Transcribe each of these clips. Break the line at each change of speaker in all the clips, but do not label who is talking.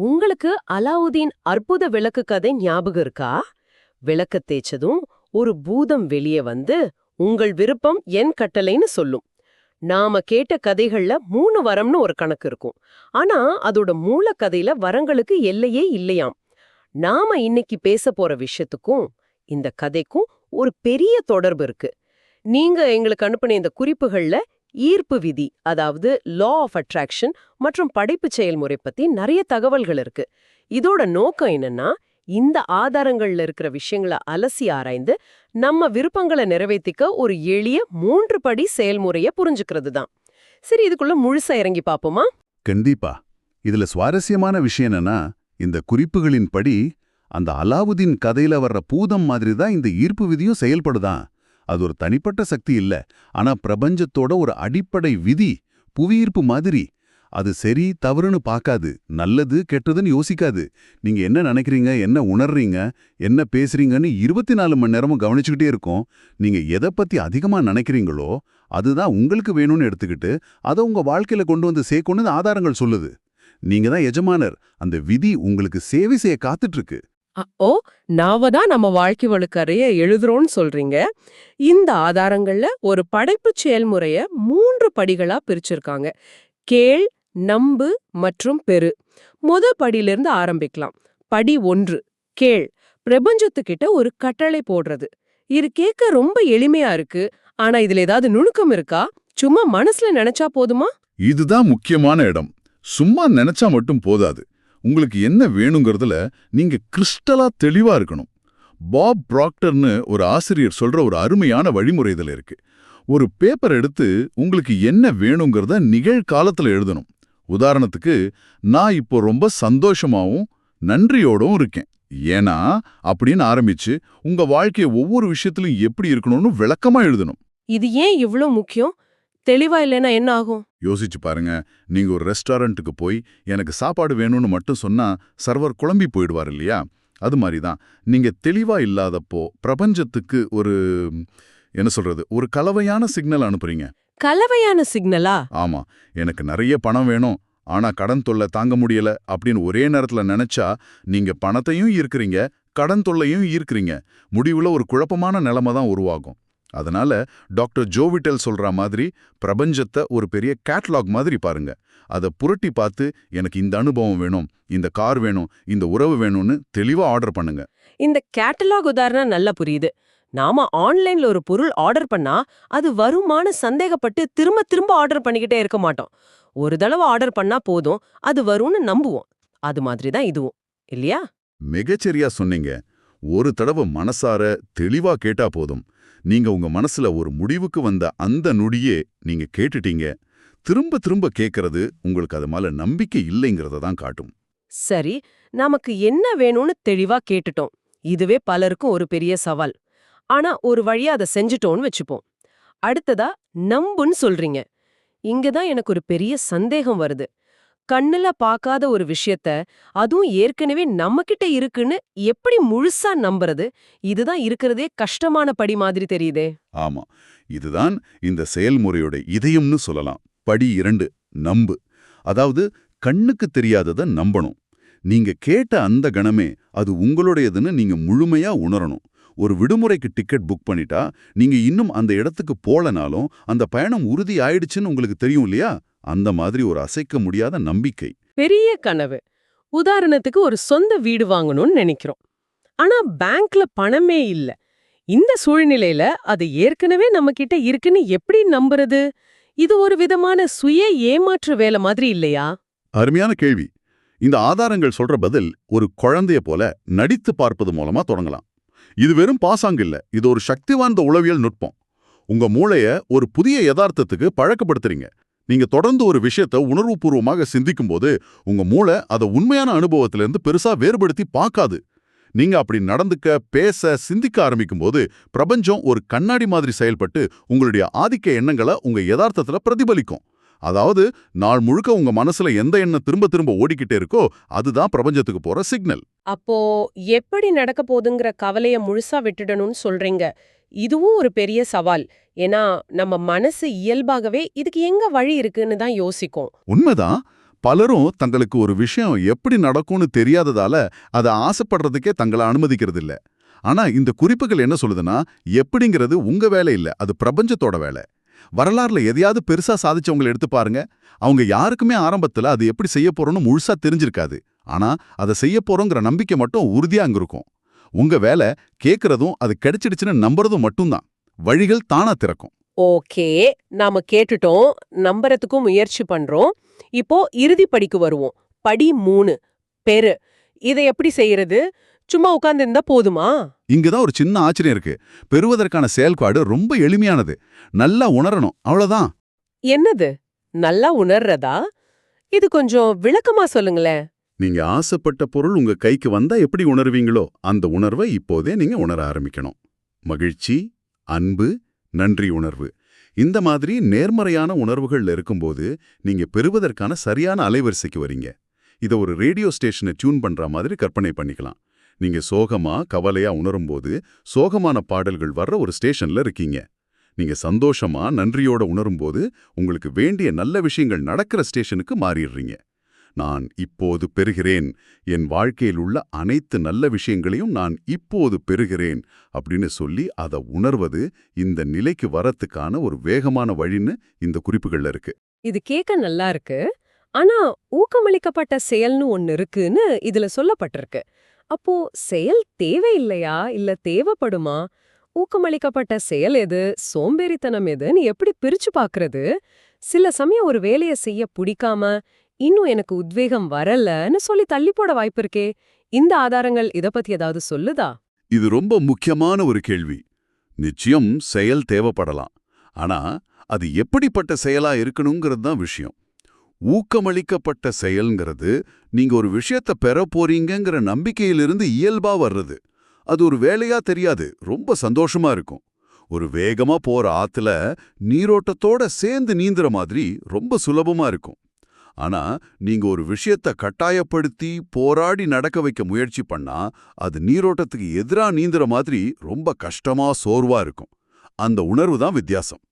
உங்களுக்கு அலாவுதீன் அற்புத விளக்கு கதை ஞாபகம் இருக்கா? விளக்க தேய்ச்சதும் ஒரு பூதம் வெளியே வந்து உங்கள் விருப்பம் என் கட்டளைன்னு சொல்லும். நாம கேட்ட கதைகள்ல மூணு வரம்னு ஒரு கணக்கு இருக்கும். ஆனா அதோட மூல கதையில வரங்களுக்கு எல்லையே இல்லையாம். நாம இன்னைக்கு பேச போற விஷயத்துக்கும் இந்த கதைக்கும் ஒரு பெரிய தொடர்பு இருக்கு. நீங்க எங்களுக்கு அனுப்பின இந்த குறிப்புகள்ல ஈர்ப்பு விதி அதாவது லா ஆஃப் அட்ராக்ஷன் மற்றும் படைப்பு செயல்முறை பத்தி நிறைய தகவல்கள் இருக்கு. இதோட நோக்கம் என்னன்னா இந்த ஆதாரங்கள்ல இருக்கிற விஷயங்களை அலசி ஆராய்ந்து நம்ம விருப்பங்களை நிறைவேத்திக்க ஒரு எளிய மூன்று படி செயல்முறைய புரிஞ்சுக்கிறது தான். சரி இதுக்குள்ள முழுசா இறங்கி பாப்போமா?
கண்டிப்பா. இதுல சுவாரஸ்யமான விஷயம் என்னன்னா இந்த குறிப்புகளின் படி அந்த அலாவுதீன் கதையில வர்ற பூதம் மாதிரி தான் இந்த ஈர்ப்பு விதியும் செயல்படுதான். அது ஒரு தனிப்பட்ட சக்தி இல்ல. ஆனா பிரபஞ்சத்தோட ஒரு அடிப்படை விதி புவியீர்ப்பு மாதிரி. அது சரி தவறுன்னு பார்க்காது. நல்லது கெட்டதுன்னு யோசிக்காது. நீங்க என்ன நினைக்கிறீங்க என்ன உணர்றீங்க என்ன பேசுறீங்கன்னு இருபத்தி நாலு மணி நேரமும் கவனிச்சுக்கிட்டே இருக்கும். நீங்க எதை பத்தி அதிகமா நினைக்கிறீங்களோ அதுதான் உங்களுக்கு வேணும்னு எடுத்துக்கிட்டு அதை உங்க வாழ்க்கையில கொண்டு வந்து சேர்க்கணும்னு ஆதாரங்கள் சொல்லுது. நீங்க தான் எஜமானர். அந்த விதி உங்களுக்கு சேவை செய்ய காத்துட்டு இருக்கு.
ஓ நாம தான் நம்ம வாழ்க்கை வழுக்கறைய எழுதுறோம்னு சொல்றீங்க. இந்த ஆதாரங்கள்ல ஒரு படைப்பு செயல்முறைய மூன்று படிகளா பிரிச்சிருக்காங்க. கேள் நம்பு மற்றும் பெரு. முத படியிலிருந்து ஆரம்பிக்கலாம். படி ஒன்று கேள். பிரபஞ்சத்துக்கிட்ட ஒரு கட்டளை போடுறது. இது கேட்க ரொம்ப எளிமையா இருக்கு. ஆனா இதுல ஏதாவது நுணுக்கம் இருக்கா? சும்மா மனசுல நினைச்சா போதுமா?
இதுதான் முக்கியமான இடம். சும்மா நினைச்சா மட்டும் போதாது. உங்களுக்கு என்ன வேணுங்கிறதுல நீங்க கிறிஸ்டலா தெளிவா இருக்கணும். பாப் ப்ராக்டர்னு ஒரு ஆசிரியர் சொல்ற ஒரு அருமையான வழிமுறை இதில் இருக்கு. ஒரு பேப்பர் எடுத்து உங்களுக்கு என்ன வேணுங்கிறத நிகழ்காலத்துல எழுதணும். உதாரணத்துக்கு நான் இப்போ ரொம்ப சந்தோஷமாவும் நன்றியோடவும் இருக்கேன். ஏன்னா அப்படின்னு ஆரம்பிச்சு உங்க வாழ்க்கைய ஒவ்வொரு விஷயத்திலும் எப்படி இருக்கணும்னு விளக்கமா எழுதணும்.
இது ஏன் இவ்ளோ முக்கியம்? தெளிவா இல்லைன்னா என்ன ஆகும்?
யோசிச்சு பாருங்க. நீங்க ஒரு ரெஸ்டாரண்ட்டுக்கு போய் எனக்கு சாப்பாடு வேணும்னு மட்டும் சொன்னா சர்வர் குழம்பி போயிடுவார் இல்லையா? அது மாதிரி தான் நீங்க தெளிவா இல்லாதப்போ பிரபஞ்சத்துக்கு ஒரு என்ன சொல்றது ஒரு கலவையான சிக்னல் அனுப்புறீங்க.
கலவையான சிக்னலா?
ஆமா. எனக்கு நிறைய பணம் வேணும். ஆனா கடன் தொல்லை தாங்க முடியல அப்படின்னு ஒரே நேரத்துல நினைச்சா நீங்க பணத்தையும் ஈர்க்கிறீங்க கடன் தொல்லையும் ஈர்க்கிறீங்க. முடிவுல ஒரு குழப்பமான நிலைமை தான் உருவாகும். அதனால டாக்டர் ஜோவிட்டல் சொல்ற மாதிரி பிரபஞ்சத்தை ஒரு பெரிய கேட்லாக் மாதிரி பாருங்க. அதை புரட்டி பார்த்து எனக்கு இந்த அனுபவம் வேணும் இந்த கார் வேணும் இந்த உறவு வேணும்னு தெளிவா ஆர்டர் பண்ணுங்க.
இந்த கேட்டலாக் உதாரணம் நல்லா புரியுது. நாம ஆன்லைன்ல ஒரு பொருள் ஆர்டர் பண்ணா அது வருமானு சந்தேகப்பட்டு திரும்ப திரும்ப ஆர்டர் பண்ணிக்கிட்டே இருக்க மாட்டோம். ஒரு தடவை ஆர்டர் பண்ணா போதும் அது வரும்னு நம்புவோம். அது மாதிரி தான் இதுவும். இல்லையா?
மிகச்சரியா சொன்னீங்க. ஒரு தடவை மனசார தெளிவா கேட்டா போதும். நீங்க உங்க மனசுல ஒரு முடிவுக்கு வந்த அந்த நொடியே நீங்க கேட்டுட்டீங்க. திரும்ப திரும்ப கேட்கறது உங்களுக்கு அது மேல நம்பிக்கை இல்லைங்கிறத தான் காட்டும்.
சரி நமக்கு என்ன வேணும்னு தெளிவா கேட்டுட்டோம். இதுவே பலருக்கும் ஒரு பெரிய சவால். ஆனா ஒரு வழியா அதை செஞ்சுட்டோம்னு வச்சுப்போம். அடுத்ததா நம்புன்னு சொல்றீங்க. இங்கதான் எனக்கு ஒரு பெரிய சந்தேகம் வருது. கண்ணுல பார்க்காத ஒரு விஷயத்த அதுவும் ஏற்கனவே நம்மகிட்ட இருக்குன்னு எப்படி முழுசா நம்புறது? இதுதான் இருக்கிறதே கஷ்டமான படி மாதிரி தெரியுதே.
ஆமா. இதுதான் இந்த செயல்முறையோட இதயம்னு சொல்லலாம். படி இரண்டு நம்பு. அதாவது கண்ணுக்கு தெரியாதத நம்பணும். நீங்க கேட்ட அந்த கணமே அது உங்களுடையதுன்னு நீங்க முழுமையா உணரணும். ஒரு விடுமுறைக்கு டிக்கெட் புக் பண்ணிட்டா நீங்க இன்னும் அந்த இடத்துக்கு போலனாலும் அந்த பயணம் உறுதி ஆயிடுச்சுன்னு உங்களுக்கு தெரியும் இல்லையா? அந்த மாதிரி ஒரு அசைக்க முடியாத நம்பிக்கை.
பெரிய கனவு. உதாரணத்துக்கு ஒரு சொந்த வீடு வாங்கணும்னு நினைக்கிறோம். ஆனா பேங்க்ல பணமே இல்ல. இந்த சூழ்நிலையில அது ஏற்கனவே நம்ம கிட்ட இருக்குன்னு எப்படி நம்புறது? இது ஒரு விதமான சுய ஏமாற்று வேலை மாதிரி இல்லையா?
அருமையான கேள்வி. இந்த ஆதாரங்கள் சொல்ற பதில் ஒரு குழந்தைய போல நடித்து பார்ப்பது மூலமா தொடங்கலாம். இது வெறும் பாசாங்கு இல்ல. இது ஒரு சக்தி வாய்ந்த உளவியல் நுட்பம். உங்க மூளைய ஒரு புதிய யதார்த்தத்துக்கு பழக்கப்படுத்துறீங்க. நீங்க தொடர்ந்து ஒரு விஷயத்த உணர்வுபூர்வமாக சிந்திக்கும் போது உங்க மூளை அதை உண்மையான அனுபவத்திலிருந்து பெருசா வேறுபடுத்தி பார்க்காது. நீங்க அப்படி நடந்துக்க பேச சிந்திக்க ஆரம்பிக்கும் போது பிரபஞ்சம் ஒரு கண்ணாடி மாதிரி செயல்பட்டு உங்களுடைய ஆதிக்க எண்ணங்களை உங்க யதார்த்தத்துல பிரதிபலிக்கும். அதாவது நாள் முழுக்க உங்க மனசுல எந்த எண்ணம் திரும்ப திரும்ப ஓடிக்கிட்டே இருக்கோ அதுதான் பிரபஞ்சத்துக்கு போற சிக்னல்.
அப்போ எப்படி நடக்க போகுதுங்கிற கவலைய முழுசா விட்டுடணும்னு சொல்றீங்க? இதுவும் ஒரு பெரிய சவால். ஏன்னா நம்ம மனசு இயல்பாகவே இதுக்கு எங்க வழி இருக்குன்னு தான் யோசிக்கும்.
உண்மைதான். பலரும் தங்களுக்கு ஒரு விஷயம் எப்படி நடக்கும்னு தெரியாததால அதை ஆசைப்படுறதுக்கே தங்களை அனுமதிக்கிறது இல்ல ஆனா இந்த குறிப்புகள் என்ன சொல்லுதுன்னா எப்படிங்கிறது உங்க வேலை இல்ல அது பிரபஞ்சத்தோட வேலை. வரலாறுல எதையாவது பெருசா சாதிச்சவங்களை எடுத்து பாருங்க. அவங்க யாருக்குமே ஆரம்பத்துல அது எப்படி செய்ய போறோம்னு முழுசா தெரிஞ்சிருக்காது. ஆனா அதை செய்ய போறோங்கிற நம்பிக்கை மட்டும் உறுதியா அங்க இருக்கும். உங்க வேலை கேக்குறதும் அது கிடைச்சிடுச்சுன்னு நம்புறதும் மட்டும்தான். வழிகள் தானா திறக்கும்.
ஓகே நாம கேட்டுட்டோம். நம்புறதுக்கும் முயற்சி பண்றோம். இப்போ இறுதி படிக்கு வருவோம். படி மூணு பெரு. இதை எப்படி செய்யறது? சும்மா உட்கார்ந்து இருந்தா போதுமா?
இங்கதான் ஒரு சின்ன ஆச்சரியம் இருக்கு. பெறுவதற்கான செயல்பாடு ரொம்ப எளிமையானது. நல்லா உணரணும். அவ்வளவுதான்.
என்னது? நல்லா உணர்றதா? இது கொஞ்சம் விளக்கமா சொல்லுங்களேன்.
நீங்க ஆசைப்பட்ட பொருள் உங்க கைக்கு வந்தா எப்படி உணர்வீங்களோ அந்த உணர்வை இப்போதே நீங்க உணர ஆரம்பிக்கணும். மகிழ்ச்சி அன்பு நன்றி உணர்வு. இந்த மாதிரி நேர்மறையான உணர்வுகள்ல இருக்கும்போது நீங்க பெறுவதற்கான சரியான அலைவரிசைக்கு வரீங்க. இத ஒரு ரேடியோ ஸ்டேஷனை டியூன் பண்ற மாதிரி கற்பனை பண்ணிக்கலாம். நீங்க சோகமா கவலையா உணரும்போது சோகமான பாடல்கள் வர்ற ஒரு ஸ்டேஷன்ல இருக்கீங்க. நீங்க சந்தோஷமா நன்றியோட உணரும்போது உங்களுக்கு வேண்டிய நல்ல விஷயங்கள் நடக்கிற ஸ்டேஷனுக்கு மாறிடுறீங்க. நான் இப்போது பெறுகிறேன். என் வாழ்க்கையில் உள்ள அனைத்து நல்ல விஷயங்களையும் நான் இப்போது பெறுகிறேன் அப்படின்னு சொல்லி அதை உணர்வது இந்த நிலைக்கு வரத்துக்கான ஒரு வேகமான வழின்னு இந்த குறிப்புகள்ல இருக்கு.
இது கேட்க நல்லா இருக்கு. ஆனா ஊக்கமளிக்கப்பட்ட செயல்னு ஒன்னு இருக்குன்னு இதுல சொல்லப்பட்டிருக்கு. அப்போ செயல் தேவையில்லையா? இல்ல தேவைப்படுமா? ஊக்கமளிக்கப்பட்ட செயல் எது? சோம்பேறித்தனம் எதுன்னு எப்படி பிரிச்சு பாக்குறது? சில சமயம் ஒரு வேலைய செய்ய பிடிக்காம இன்னும் எனக்கு உத்வேகம் வரலன்னு சொல்லி தள்ளி போட வாய்ப்பு இருக்கே. இந்த ஆதாரங்கள் இத பத்தி ஏதாவது சொல்லுதா?
இது ரொம்ப முக்கியமான ஒரு கேள்வி. நிச்சயம் செயல் தேவைப்படலாம். ஆனா அது எப்படிப்பட்ட செயலா இருக்கணுங்கிறது தான் விஷயம். ஊக்கமளிக்கப்பட்ட செயல்ங்கிறது நீங்க ஒரு விஷயத்த பெற போறீங்கங்கிற நம்பிக்கையிலிருந்து இயல்பா வர்றது. அது ஒரு வேலையா தெரியாது. ரொம்ப சந்தோஷமா இருக்கும். ஒரு வேகமா போற ஆத்துல நீரோட்டத்தோட சேர்ந்து நீந்துற மாதிரி ரொம்ப சுலபமா இருக்கும். ஆனா நீங்க ஒரு விஷயத்த கட்டாயப்படுத்தி போராடி நடக்க வைக்க முயற்சி பண்ணா அது நீரோட்டத்துக்கு எதிரா நீந்துற மாதிரி ரொம்ப கஷ்டமா சோர்வா இருக்கும். அந்த உணர்வு தான் வித்தியாசம்.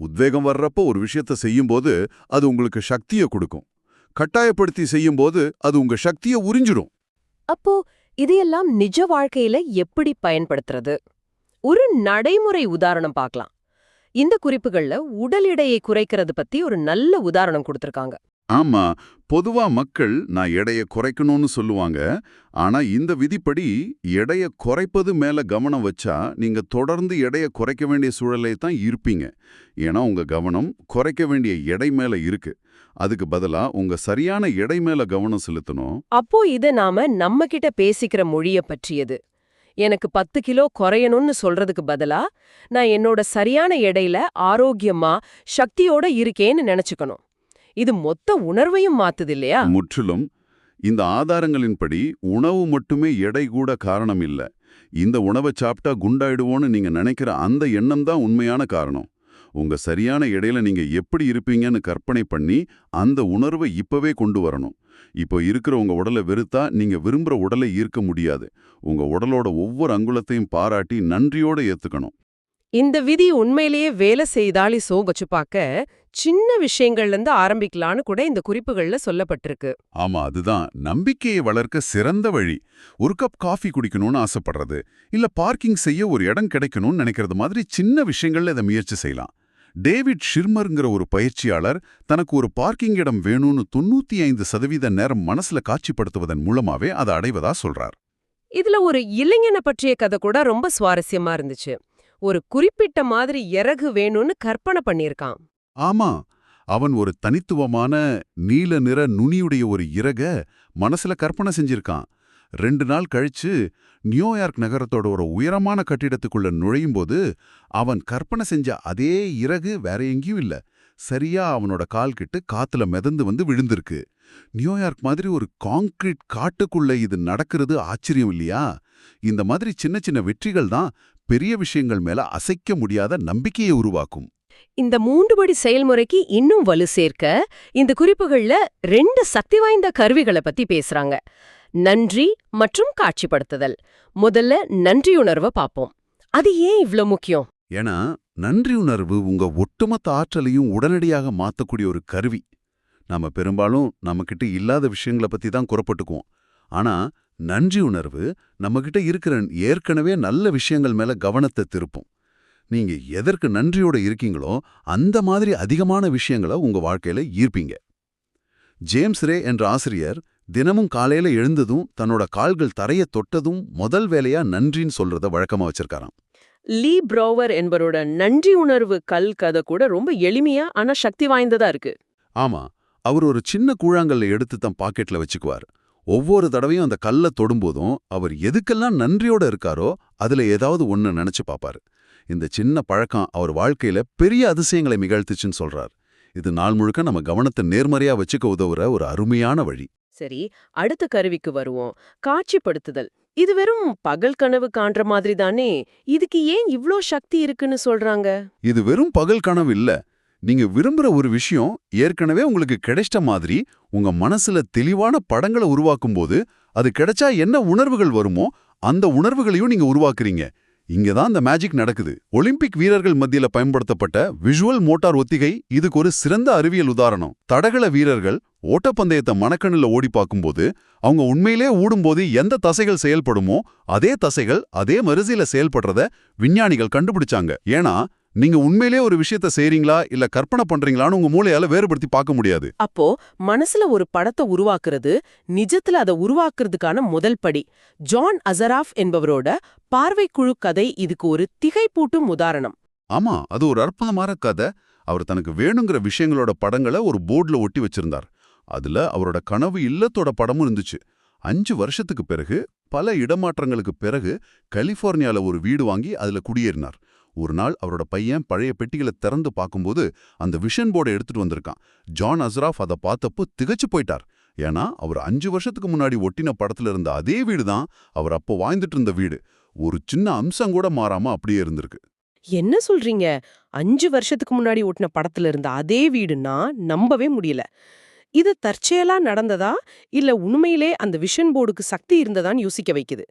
உத்வேகம் வர்றப்போ ஒரு விஷயத்த செய்யும்போது அது உங்களுக்கு சக்தியை கொடுக்கும். கட்டாயப்படுத்தி செய்யும்போது அது உங்க சக்தியை உறிஞ்சிடும்
அப்போ இதையெல்லாம் நிஜ வாழ்க்கையில எப்படி பயன்படுத்துறது? ஒரு நடைமுறை உதாரணம் பார்க்கலாம். இந்த குறிப்புகள்ல உடல் எடையை குறைக்கிறது பத்தி ஒரு நல்ல உதாரணம் கொடுத்திருக்காங்க.
ஆமா பொதுவா மக்கள் நான் எடைய குறைக்கணும்னு சொல்லுவாங்க. ஆனா இந்த விதிப்படி எடைய குறைப்பது மேல கவனம் வச்சா நீங்க தொடர்ந்து எடைய குறைக்க வேண்டிய சூழலை தான் இருப்பீங்க. ஏன்னா உங்க கவனம் குறைக்க வேண்டிய எடை மேல இருக்கு. அதுக்கு பதிலா உங்க சரியான எடை மேல கவனம் செலுத்தணும்.
அப்போ இது நாம நம்ம கிட்ட பேசிக்கிற மொழிய பற்றியது. எனக்கு பத்து கிலோ குறையணும்னு சொல்றதுக்கு பதிலா நான் என்னோட சரியான எடையில ஆரோக்கியமா சக்தியோட இருக்கேன்னு நினைச்சுக்கணும். இது மொத்த உணர்வையும் மாத்துது இல்லையா
முற்றிலும். இந்த ஆதாரங்களின்படி உணவு மட்டுமே எடை கூட காரணம் இல்ல. இந்த உணவை சாப்பிட்டா குண்டாயிடுவோன்னு நீங்க நினைக்கிற அந்த எண்ணம் தான் உண்மையான காரணம். உங்க சரியான இடையில நீங்க எப்படி இருப்பீங்கன்னு கற்பனை பண்ணி அந்த உணர்வை இப்பவே கொண்டு வரணும். இப்போ இருக்கிற உங்க உடலை வெறுத்தா நீங்க விரும்புற உடலை ஈர்க்க முடியாது. உங்க உடலோட ஒவ்வொரு அங்குலத்தையும் பாராட்டி நன்றியோட ஏத்துக்கணும்.
இந்த விதி உண்மையிலேயே வேலை செய்தாலி சோகச்சு பார்க்க சின்ன விஷயங்கள்ல இருந்து ஆரம்பிக்கலான்னு கூட இந்த குறிப்புகள்ல சொல்லப்பட்டிருக்கு.
ஆமா அதுதான். நம்பிக்கையை வளர்க்க சிறந்த வழி. ஒரு கப் காஃபி குடிக்கணும்னு ஆசைப்படுறது. இல்ல பார்க்கிங் செய்ய ஒரு இடம் கிடைக்கணும்னு நினைக்கிறது மாதிரி சின்ன விஷயங்கள்ல இதை முயற்சி செய்யலாம். டேவிட் ஷிர்மர்ங்கிற ஒரு பயிற்சியாளர் தனக்கு ஒரு பார்க்கிங் இடம் வேணும்னு தொண்ணூத்தி ஐந்து சதவீத நேரம் மனசுல காட்சிப்படுத்துவதன் மூலமாவே அதை அடைவதா சொல்றார்.
இதுல ஒரு இளைஞனை பற்றிய கதை கூட ரொம்ப சுவாரஸ்யமா இருந்துச்சு. ஒரு குறிப்பிட்ட மாதிரி இறகு வேணும்னு கற்பனை பண்ணியிருக்கான்.
ஆமா அவன் ஒரு தனித்துவமான நீல நிற நுனியுடைய ஒரு இறக மனசுல கற்பனை செஞ்சிருக்கான். ரெண்டு நாள் கழிச்சு நியூயார்க் நகரத்தோட ஒரு உயரமான கட்டிடத்துக்குள்ள நுழையும் போது அவன் கற்பனை செஞ்ச அதே இறகு வேற எங்கேயும் இல்ல. சரியா அவனோட கால் கிட்டு காத்துல மிதந்து வந்து விழுந்திருக்கு. நியூயார்க் மாதிரி ஒரு காங்கிரீட் காட்டுக்குள்ள இது நடக்கிறது ஆச்சரியம் இல்லையா? இந்த மாதிரி சின்ன சின்ன வெற்றிகள் தான் பெரிய விஷயங்கள் மேல அசைக்க முடியாத நம்பிக்கையை உருவாக்கும்.
இந்த மூன்று படி செயல்முறைக்கு இன்னும் வலு சேர்க்க இந்த குறிப்புகள்ல ரெண்டு சக்தி வாய்ந்த கருவிகளை பத்தி பேசுறாங்க. நன்றி மற்றும் காட்சிப்படுத்துதல். முதல்ல நன்றியுணர்வை பாப்போம் அது ஏன் இவ்ளோ முக்கியம்?
ஏன்னா நன்றி உணர்வு உங்க ஒட்டுமொத்த ஆற்றலையும் உடனடியாக மாத்தக்கூடிய ஒரு கருவி. நாம பெரும்பாலும் நம்மகிட்ட இல்லாத விஷயங்களை பத்தி தான் குறப்பட்டுக்குவோம். ஆனா நன்றி உணர்வு நம்மகிட்ட இருக்கிற ஏற்கனவே நல்ல விஷயங்கள் மேல கவனத்தை திருப்பும். நீங்க எதற்கு நன்றியோட இருக்கீங்களோ அந்த மாதிரி அதிகமான விஷயங்களை உங்க வாழ்க்கையில ஈர்ப்பீங்க. ஜேம்ஸ் ரே என்ற ஆசிரியர் தினமும் காலையில எழுந்ததும் தன்னோட கால்கள் தரைய தொட்டதும் முதல் வேலையா நன்றின்னு சொல்றத வழக்கமா வச்சிருக்காராம்.
லீ ப்ரோவர் என்பவரோட நன்றி உணர்வு கல் கதை கூட ரொம்ப எளிமையா ஆனா சக்தி வாய்ந்ததா இருக்கு.
ஆமா அவர் ஒரு சின்ன கூழாங்கல்ல எடுத்து தன் பாக்கெட்ல வச்சுக்குவார். ஒவ்வொரு தடவையும் அந்த கல்ல தொடும்போதும் அவர் எதுக்கெல்லாம் நன்றியோட இருக்காரோ அதுல ஏதாவது ஒன்னு நினைச்சு பாப்பாரு. இந்த சின்ன பழக்கம் அவர் வாழ்க்கையில பெரிய அதிசயங்களை நிகழ்த்துச்சுன்னு சொல்றார். இது நாள் முழுக்க நம்ம கவனத்தை நேர்மறையா வச்சுக்க உதவுற ஒரு அருமையான வழி.
சரி அடுத்த கருவிக்கு வருவோம். காட்சிப்படுத்துதல். இது வெறும் பகல் கனவு காண்ற மாதிரி தானே? இதுக்கு ஏன் இவ்ளோ சக்தி இருக்குன்னு சொல்றாங்க?
இது வெறும் பகல் கனவு இல்ல. நீங்க விரும்புற ஒரு விஷயம் ஏற்கனவே உங்களுக்கு கிடைச்சிட்ட மாதிரி உங்க மனசுல தெளிவான படங்களை உருவாக்கும்போது அது கிடைச்சா என்ன உணர்வுகள் வருமோ அந்த உணர்வுகளையும் நீங்க உருவாக்குறீங்க. இங்க தான் அந்த மேஜிக் நடக்குது. ஒலிம்பிக் வீரர்கள் மத்தியில பயன்படுத்தப்பட்ட விஷுவல் மோட்டார் ஒத்திகை இதுக்கு ஒரு சிறந்த அறிவியல் உதாரணம். தடகள வீரர்கள் ஓட்டப்பந்தயத்தை மணக்கண்ணில் ஓடி பார்க்கும்போது அவங்க உண்மையிலே ஓடும்போது எந்த தசைகள் செயல்படுமோ அதே தசைகள் அதே வரிசையில செயல்படுறத விஞ்ஞானிகள் கண்டுபிடிச்சாங்க. ஏன்னா நீங்க உண்மையிலே ஒரு விஷயத்த செய்றீங்களா? இல்ல கற்பனை பண்றீங்களான்னு உங்க மூளையால வேறுபடுத்தி பார்க்க முடியாது.
அப்போ மனசுல ஒரு படத்தை உருவாக்குறது நிஜத்துல அதை உருவாக்குறதுக்கான முதல் படி. ஜான் அசராஃப் என்பவரோட பார்வைக்குழு கதை இதுக்கு ஒரு திகைப்பூட்டும் உதாரணம்.
ஆமா அது ஒரு அற்புதமான கதை. அவர் தனக்கு வேணுங்கிற விஷயங்களோட படங்களை ஒரு போர்டுல ஒட்டி வச்சிருந்தார். அதுல அவரோட கனவு இல்லத்தோட படமும் இருந்துச்சு. அஞ்சு வருஷத்துக்கு பிறகு பல இடமாற்றங்களுக்கு பிறகு கலிஃபோர்னியால ஒரு வீடு வாங்கி அதுல குடியேறினார். ஒரு நாள் அவரோட பையன் பழைய பெட்டிகளை திறந்து பார்க்கும்போது அந்த விஷன் போர்டை எடுத்துட்டு வந்திருக்கான். ஜான் அஸ்ராஃப் அதை பார்த்தப்போ திகச்சு போயிட்டார். ஏன்னா அவர் அஞ்சு வருஷத்துக்கு முன்னாடி ஒட்டின படத்துல இருந்த அதே வீடு தான் அவர் அப்போ வாழ்ந்துட்டு இருந்த வீடு. ஒரு சின்ன அம்சம் கூட மாறாம அப்படியே இருந்திருக்கு.
என்ன சொல்றீங்க? அஞ்சு வருஷத்துக்கு முன்னாடி ஓட்டின படத்துல இருந்த அதே வீடுன்னா நம்பவே முடியல. இது தற்செயலா நடந்ததா? இல்ல உண்மையிலே அந்த விஷன் போர்டுக்கு சக்தி இருந்ததான்னு யோசிக்க வைக்குது.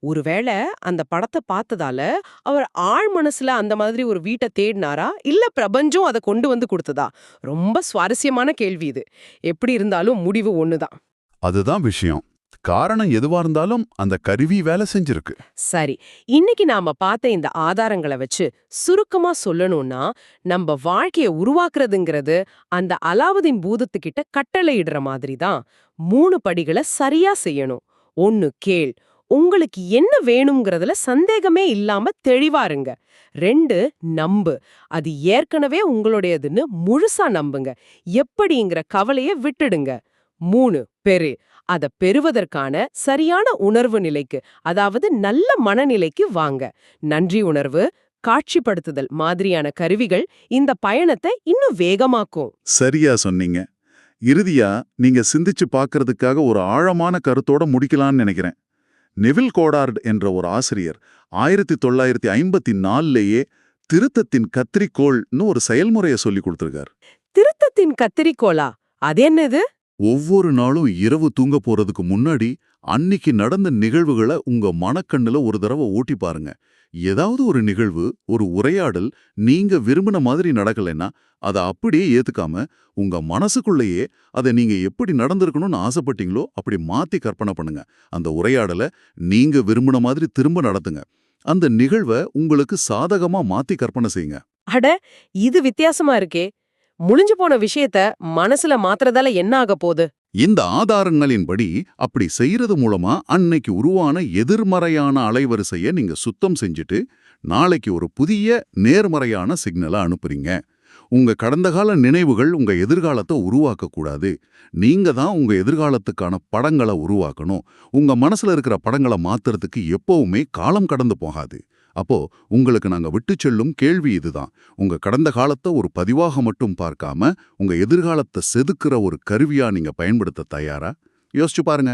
ஒருவேளை அந்த படத்தை பார்த்ததால அவர் ஆழ் மனசுல அந்த மாதிரி ஒரு வீட்டை தேடினாரா? இல்ல பிரபஞ்சம் அதை கொண்டு வந்து கொடுத்ததா? ரொம்ப சுவாரஸ்யமான கேள்வி இது. எப்படி இருந்தாலும் முடிவு ஒண்ணுதான்.
அதுதான் விஷயம். காரணம் எதுவா இருந்தாலும் அந்த கருவி வேலை செஞ்சிருக்கு.
சரி. இன்னைக்கு நாம பார்த்த இந்த ஆதாரங்களை வச்சு சுருக்கமா சொல்லணும்னா நம்ம வாழ்க்கைய உருவாக்குறதுங்கிறது அந்த அலாவுதீன் பூதத்துக்கிட்ட கட்டளையிடுற மாதிரி தான் மூணு படிகளை சரியா செய்யணும். ஒன்னு கேள் உங்களுக்கு என்ன வேணுங்கிறதுல சந்தேகமே இல்லாம தெளிவாருங்க. ரெண்டு நம்பு. அது ஏற்கனவே உங்களுடையதுன்னு முழுசா நம்புங்க. எப்படிங்கிற கவலைய விட்டுடுங்க. மூணு பெரு. அத பெறுவதற்கான சரியான உணர்வு நிலைக்கு அதாவது நல்ல மனநிலைக்கு வாங்க. நன்றி உணர்வு காட்சிப்படுத்துதல் மாதிரியான கருவிகள் இந்த பயணத்தை இன்னும் வேகமாக்கும்.
சரியா சொன்னீங்க. இறுதியா நீங்க சிந்திச்சு பாக்குறதுக்காக ஒரு ஆழமான கருத்தோட முடிக்கலாம்னு நினைக்கிறேன். நெவில் கோடார்ட் என்ற ஒரு ஆசிரியர் ஆயிரத்தி தொள்ளாயிரத்தி ஐம்பத்தி நாலுலேயே திருத்தத்தின் கத்திரிக்கோள்னு ஒரு செயல்முறையை சொல்லி கொடுத்திருக்கார்.
திருத்தத்தின் கத்திரிக்கோளா? அது என்னது?
ஒவ்வொரு நாளும் இரவு தூங்க போறதுக்கு முன்னாடி அன்னிக்கு நடந்த நிகழ்வுகளை உங்க மனக்கண்ணுல ஒரு தடவை ஓட்டி பாருங்க. ஏதாவது ஒரு நிகழ்வு ஒரு உரையாடல் நீங்க விரும்பின மாதிரி நடக்கலைன்னா அதை அப்படியே ஏத்துக்காம உங்க மனசுக்குள்ளேயே அதை நீங்க எப்படி நடந்திருக்கணும்னு ஆசைப்பட்டீங்களோ அப்படி மாத்தி கற்பனை பண்ணுங்க. அந்த உரையாடலை நீங்க விரும்பின மாதிரி திரும்ப நடத்துங்க. அந்த நிகழ்வை உங்களுக்கு சாதகமா மாத்தி கற்பனை செய்யுங்க.
அட இது வித்தியாசமா இருக்கே. முடிஞ்சு போன விஷயத்த மனசுல மாத்துறதால என்ன ஆக போகுது?
இந்த ஆதாரங்களின்படி அப்படி செய்யறது மூலமா அன்னைக்கு உருவான எதிர்மறையான அலைவரிசையை நீங்க சுத்தம் செஞ்சுட்டு நாளைக்கு ஒரு புதிய நேர்மறையான சிக்னலை அனுப்புறீங்க. உங்க கடந்த கால நினைவுகள் உங்க எதிர்காலத்தை உருவாக்க கூடாது நீங்க தான் உங்க எதிர்காலத்துக்கான படங்களை உருவாக்கணும். உங்க மனசுல இருக்கிற படங்களை மாத்துறதுக்கு எப்பவுமே காலம் கடந்து போகாது. அப்போ உங்களுக்கு நாங்க விட்டு செல்லும் கேள்வி இதுதான். உங்க கடந்த காலத்தை ஒரு பதிவாக மட்டும் பார்க்காம உங்க எதிர்காலத்தை செதுக்குற ஒரு கருவியா நீங்க பயன்படுத்த தயாரா? யோசிச்சு பாருங்க.